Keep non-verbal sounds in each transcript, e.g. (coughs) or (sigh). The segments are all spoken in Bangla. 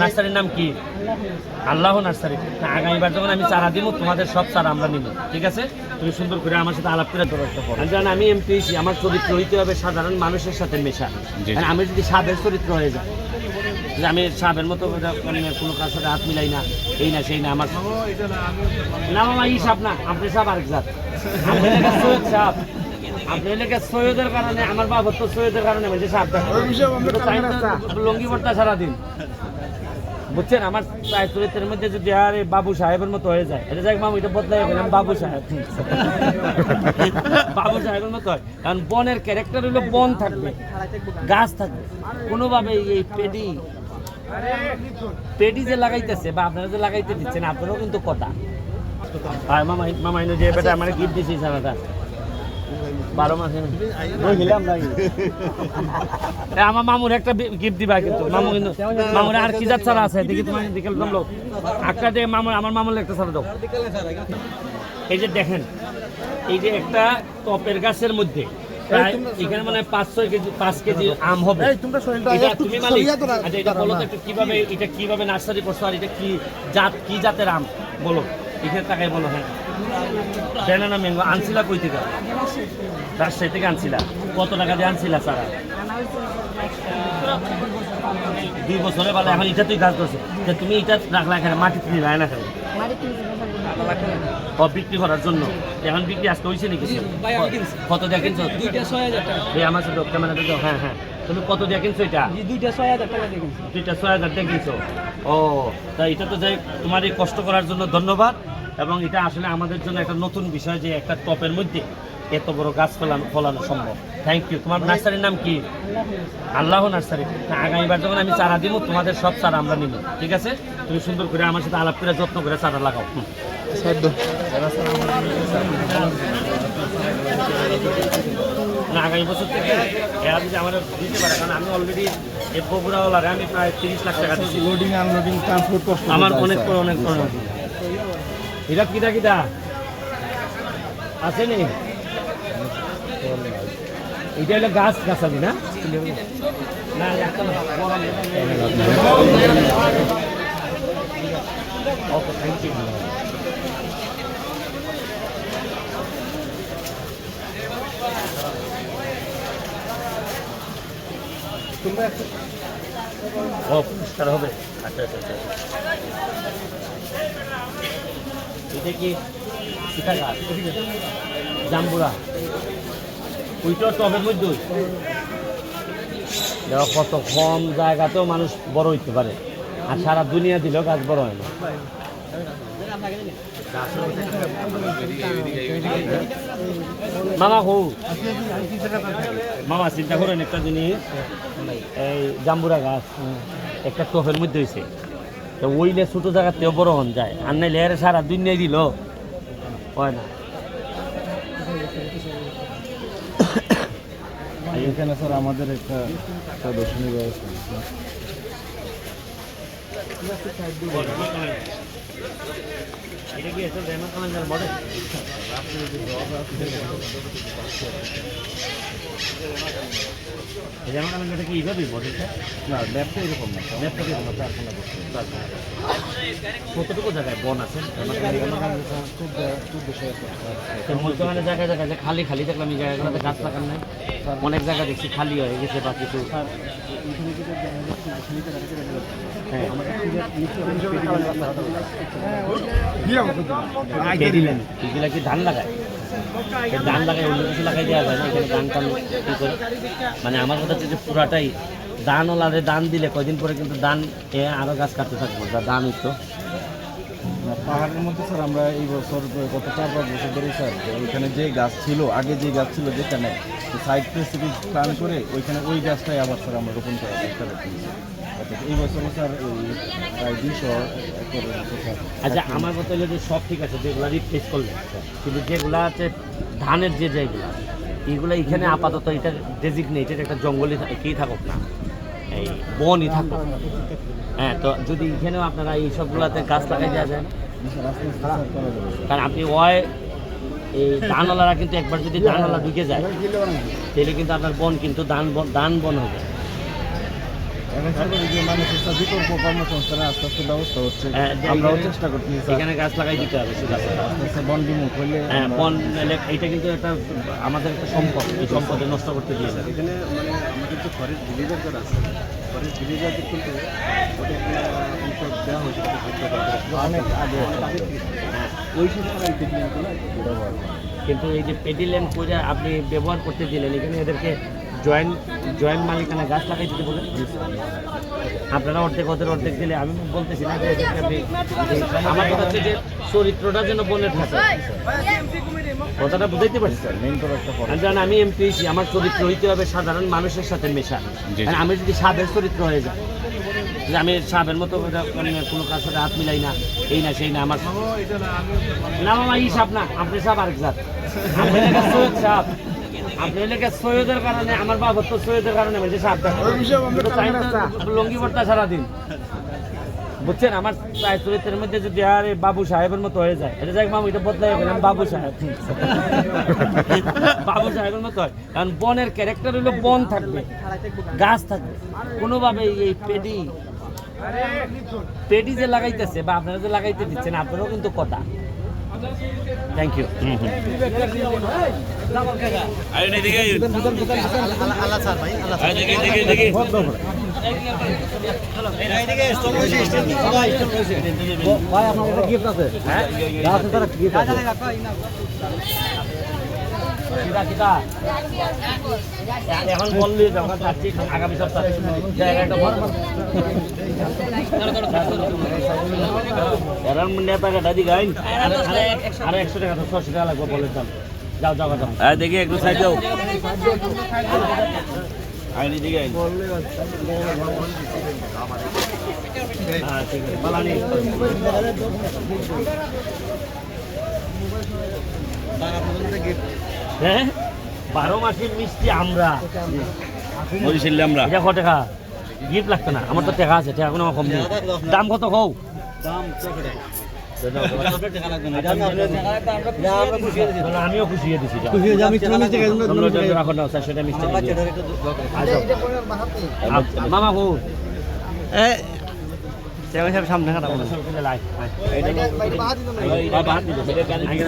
নার্সারির নাম কি? আল্লাহ নার্সারি। না, আগামীবার যখন আমি চারা দিব তোমাদের সব চারা আমরা নিব ঠিক আছে? তুমি সুন্দর করে আমার সাথে আলাপ করে জান আমি এমপি আমার চরিত্র হইতে হবে সাধারণ মানুষের সাথে মেশা। আমি যদি সাবের চরিত্র হয়ে যায় যে আমি সাবের মতো করে কোনো কার সাথে হাত মিলাই না এই না সেই না আমার না মামা এই সাপ না আপনি সাপ আরেক জাত। এলাকার সৈয়দ সাপ। আপনি সৈয়দের কারণে আমার বাবার তো সৈয়দের কারণে সাপ দেখো। লঙ্গি পড়তা সারাদিন বুঝছেন? আমার প্রায় চরিত্রের মধ্যে যদি আরে বাবু সাহেবের মতো হয়ে যায় এটা যাই মামু এটা বদলাই বাবু সাহেব। (laughs) বাবু সাহেবের মতো হয়। কারণ বনের ক্যারেক্টার হলো বন থাকবে গাছ থাকবে। কোনোভাবে এই পেডি পেডি যে লাগাইতেছে বা আপনারা যে লাগাইতে দিচ্ছেন আপনারাও কিন্তু কথা। মামা মামা যে বেটা আমার গিফট দিছি সারাটা। বারো মাসে বইলাম আমার মামুর একটা গিফট দিবা কিন্তু। মামু কিন্তু মামুর আর কি জাত ছাড়া আছে? দেখি তোমার দিকে লোক একটা দিয়ে মামুর আমার মামুর একটা ছাড়া দাও। এই যে দেখেন এই যে একটা টপের গাছের মধ্যে এখানে মানে পাঁচ ছয় কেজি পাঁচ কেজি আম হবে। এটা তুমি মালিক। আচ্ছা এটা বলো তো কীভাবে এটা কীভাবে নার্সারি করছ? আর এটা কি জাত কি জাতের আম? বলো। এখানে টাকায় বলো হ্যাঁ। ব্যানানা ম্যাঙ্গো আনছিলা কই থেকে? রাজশাহী থেকে আনছিলা। কত টাকা দিয়ে আনছিলা সারা? দুই বছরে বলে এখন এটা তুই কাজ করছ তুমি এটা রাখলা এখানে, মাটিতে রায় না খালি বিক্রি করার জন্য। এখন বিক্রি আজকে হয়েছে নাকি? কত দিয়ে কিনছো? দুইটা ছয় হাজার টাকা। আমার সাথে ক্যামেরা দেখো হ্যাঁ হ্যাঁ। তুমি কত দিয়ে কিনছো এটা? দুইটা ছয় হাজার টাকা দিয়ে কিনছি। দুইটা ছয় হাজার দিয়ে কিনছো। ও তা এটা তো যাই তোমার এই কষ্ট করার জন্য ধন্যবাদ। এবং এটা আসলে আমাদের জন্য একটা নতুন বিষয় যে একটা টপের মধ্যে এত বড় গাছ ফলানো ফলানো সম্ভব। থ্যাংক ইউ তোমার নার্সারির নাম কি? আল্লাহ নার্সারি। আগামীবার যখন আমি চারা দিব তোমাদের সব চারা আমরা নিব ঠিক আছে? তুমি সুন্দর করে আমার সাথে আলাপ করে যত্ন করে চারা লাগাও। না আগামী বছর থেকে এরা যদি আমার দিতে পারে কারণ আমি অলরেডি এই বগুড়াওয়ালারে আমি প্রায় তিরিশ লাখ টাকা দিচ্ছি লোডিং আনলোডিং ট্রান্সপোর্ট কষ্ট আমার অনেক অনেক বড়। এটা কিটা কিটা আছে নি? এটা হলো গাছ গাছালি না? না একটা না, বড় না। ওকে থ্যাংক ইউ ও হবে। আচ্ছা আচ্ছা আচ্ছা এটা কি টবের মধ্যে। কত কম জায়গাতেও মানুষ বড় হইতে পারে। আর সারা দুনিয়া দিলেও গাছ বড় হয় না। মামা হো মামা চিন্তা করেন একটা জিনিস, এই জাম্বুরা গাছ, একটা টপের মধ্যে হয়েছে তো ওইলে ছোট জায়গাতেও বড় হন যায়, আর নাইলে এর সারা দুনিয়ায় দিল। হয় না। (coughs) এখানে স্যার আমাদের একটা দর্শনীয় ব্যবস্থা আছে। কি এইভাবে না। ল্যাবটা এরকম? না কতটুকু জায়গায় বন আছে? তো মধ্যখানে জায়গায় জায়গায় যে খালি খালি দেখলাম এই জায়গাগুলোতে গাছ লাগান নাই। অনেক জায়গা দেখছি খালি হয়ে গেছে বা কিছু হ্যাঁ। এগুলা কি ধান লাগায়? ধান লাগায় অন্য কিছু লাগাই দেওয়া যায় না এখানে ধান টান কি করে? মানে আমার কথা হচ্ছে যে পুরাটাই ধান ওলারে দান দিলে কয়দিন পরে কিন্তু দান এ আরও গাছ কাটতে থাকব যা দান হইতো। পাহাড়ের মধ্যে স্যার আমরা এই বছর গত চার পাঁচ বছর ধরে স্যার ওইখানে যে গাছ ছিল আগে যে গাছ ছিল যেখানে সাইড স্পেসিফিক প্ল্যান করে ওইখানে ওই গাছটাই আবার স্যার আমরা রোপণ করার চেষ্টা করতেছি অর্থাৎ এই বছর স্যার প্রায় মতো আচ্ছা আমার কথা হলো যে সব ঠিক আছে যেগুলা রিপ্লেস করলে কিন্তু যেগুলা আছে ধানের যে যেগুলা এইগুলা এখানে আপাতত এটা ডেজিগনেটেড একটা জঙ্গলই থা- কি থাকুক না। এই বনই থাকুক। হ্যাঁ তো যদি এখানেও আপনারা এই সবগুলাতে গাছ লাগাই দেওয়া যায়। কারণ আপনি ওয় এই ধানওয়ালারা কিন্তু একবার যদি ধানওয়ালা ঢুকে যায় তাহলে কিন্তু আপনার বন কিন্তু ধান বন ধান বন হবে। এখন হ্যাঁ, গাছ লাগাই দিতে হবে বন বিমুখ হ্যাঁ বন এলে- এইটা কিন্তু একটা আমাদের একটা সম্পদ এই সম্পদে নষ্ট করতে দিয়ে না এখানে মানে আমাদের যে ফরেস্ট আছে ভিলেজারদের কিন্তু দেওয়া হয়েছে অনেক আগে। হ্যাঁ ওই ব্যবহার কিন্তু এই যে পেডিল্যান্ড পূজা আপনি ব্যবহার করতে দিলেন এখানে এদেরকে জয়েন্ট জয়েন্ট মালিকানা গাছ লাগাই দিতে বলে আপনারা অর্ধেক ওদের অর্ধেক দিলে আমি বলতেছি না যে আপনি আমার কথা হচ্ছে যে চরিত্রটা যেন বলে থাকে। কথাটা বুঝাইতে পারছি স্যার? মেইন তো একটা আমি এমপি হয়েছি আমার চরিত্র হইতে হবে সাধারণ মানুষের সাথে মেশা। আর আমি যদি সাবের চরিত্র হয়ে যাই যে আমি সাবের মতো মানে কোনো কাজ সাথে হাত মিলাই না এই না সেই না আমার না মামা এই সাপ না আপনি সাপ আরেক জাত। আপনি সাপ। আপনি এলাকার সৈয়দের কারণে আমার বাবা তো সৈয়দের কারণে বলছে সাপ লঙ্গি পড়তা সারাদিন। বুঝছেন? আমার প্রায় চরিত্রের মধ্যে যদি আরে বাবু সাহেবের মতো হয়ে যায় এটা যাই মামু এটা বদলাই হবে আমি বাবু সাহেব। (laughs) বাবু সাহেবের মতো হয় কারণ বনের ক্যারেক্টার হলো বন থাকবে গাছ থাকবে। কোনোভাবে এই পেডি পেডি যে লাগাইতেছে বা আপনারা যে লাগাইতে দিচ্ছেন আপনারাও কিন্তু কথা। থ্যাংক ইউ ভাই আপনার একটা গিফট আছে। হ্যাঁ? তারা গিফট আছে। এখন বললি যখন আগামী সপ্তাহে এরম নেতা কাটা দি গাইন? আরে একশো টাকা ছশো টাকা লাগবে বলে দাম। যাও যাও যাও। দেখি একটু সাইড যাও আইনি দিকে আইন হ্যাঁ ঠিক আছে। পালানি হ্যাঁ? বারো মাসের মিষ্টি আমরা। বরিশালে আমরা। এটা কত টাকা? গিফট লাগতো না আমার তো টাকা আছে টাকা কোনো কম নেই। দাম কত কও? না, আমিও খুশি দিছি মামা কো সামনে খারাপ সামনে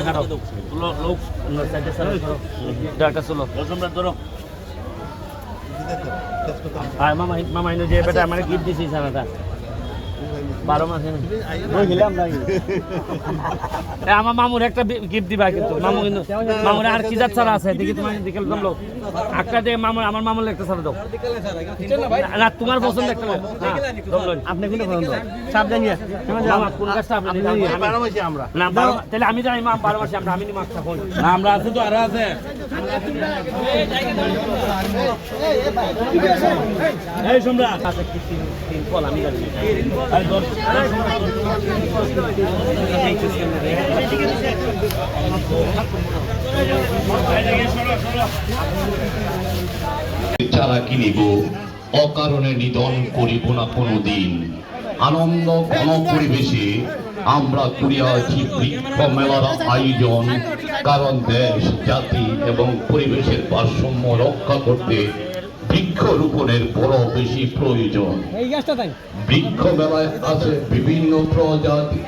খারাপ। লো- লোক, অন্য সাইডে সরো, সরো। ডাক্তার চলো। আয় মামা মামা যে বেটা আমার গিফট দিছি সারাটা বারো মাসে আমার মামুর একটা গিফট দিবা কিন্তু মামু কিন্তু মামুর আর কি জাত ছাড়া আছে দেখি তোমার একটা দিয়ে মামুর আমার মামুর একটা ছাড়া দাও না, না তোমার পছন্দ একটা। হ্যাঁ। আপনি কোনটা পছন্দ সাপ জানিয়ে মামা, কোন গাছটা আপনি নিবেন? আমি- না তাহলে আমি যাই মা বারো মাসে আমরা আমি নি মাছটা কই না আমরা আছি তো আরও আছে এই সম্রাট আচ্ছা কি তিন তিন ফল আমি জানি। চারা কিনিব, অকারণে নিধন করিব না কোনো দিন আনন্দ ঘন পরিবেশে আমরা করিয়াছি বৃক্ষ মেলার আয়োজন, কারণ দেশ, জাতি এবং পরিবেশের ভারসাম্য রক্ষা করতে বৃক্ষরোপণের বড় বেশি প্রয়োজন। বৃক্ষ মেলায় আছে বিভিন্ন প্রজাতি।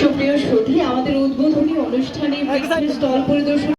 সুপ্রিয় সুধী আমাদের উদ্বোধনী অনুষ্ঠানে স্টল পরিদর্শন